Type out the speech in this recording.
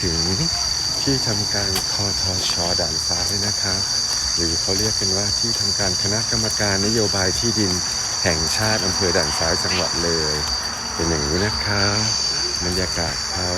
ถึงที่ทำการคอทอชอด่านซ้ายนะครับ หรือเขาเรียกกันว่าที่ทำการคณะกรรมการนโยบายที่ดินแห่งชาติอำเภอด่านซ้ายจังหวัดเลย เป็นอย่างนี้นะครับรรยากาศเขา